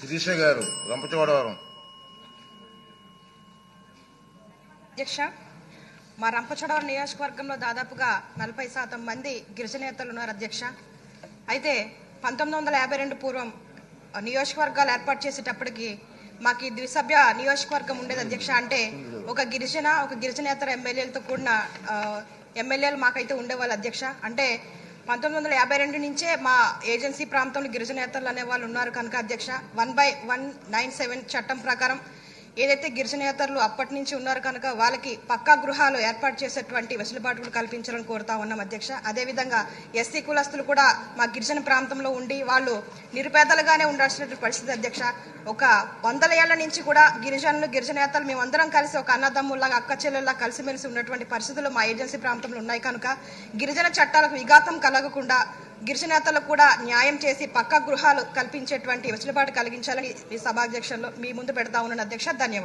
శిరీష గారు రంపచోడవరం. అధ్యక్ష మా రంపచోడవరం నియోజకవర్గంలో దాదాపుగా నలభై శాతం మంది గిరిజనేతలు ఉన్నారు అధ్యక్ష. అయితే పంతొమ్మిది వందల యాభై రెండు పూర్వం నియోజకవర్గాలు ఏర్పాటు చేసేటప్పటికి మాకు ఈ ద్విసభ్య నియోజకవర్గం ఉండేది అధ్యక్ష. అంటే ఒక గిరిజన ఒక గిరిజనేతర ఎమ్మెల్యేలతో కూడిన ఎమ్మెల్యేలు మాకైతే ఉండేవాళ్ళు అధ్యక్ష. అంటే పంతొమ్మిది వందల యాభై రెండు నుంచే మా ఏజెన్సీ ప్రాంతంలో గిరిజనేతలు అనే వాళ్ళు ఉన్నారు కనుక అధ్యక్ష. One by one nine seven చట్టం ప్రకారం ఏదైతే గిరిజనేతరులు అప్పటి నుంచి ఉన్నారు కనుక వాళ్ళకి పక్కా గృహాలు ఏర్పాటు చేసేటువంటి వెసులుబాటు కూడా కల్పించాలని కోరుతా ఉన్నాం అధ్యక్ష. అదేవిధంగా ఎస్సీ కులస్తులు కూడా మా గిరిజన ప్రాంతంలో ఉండి వాళ్ళు నిరుపేదలుగానే ఉండాల్సినటువంటి పరిస్థితి అధ్యక్ష. ఒక వందల ఏళ్ళ నుంచి కూడా గిరిజనులు గిరిజనేతలు మేమందరం కలిసి ఒక అన్నదమ్ముల్లాగా అక్క చెల్లెల్లా కలిసిమెలిసి ఉన్నటువంటి పరిస్థితులు మా ఏజెన్సీ ప్రాంతంలో ఉన్నాయి కనుక గిరిజన చట్టాలకు విఘాతం కలగకుండా గిరిజనేతలకు కూడా న్యాయం చేసి పక్కా గృహాలు కల్పించేటువంటి వెసులుబాటు కలిగించాలని ఈ సభాధ్యక్షంలో మీ ముందు పెడతా ఉన్నాను అధ్యక్ష. ధన్యవాదాలు.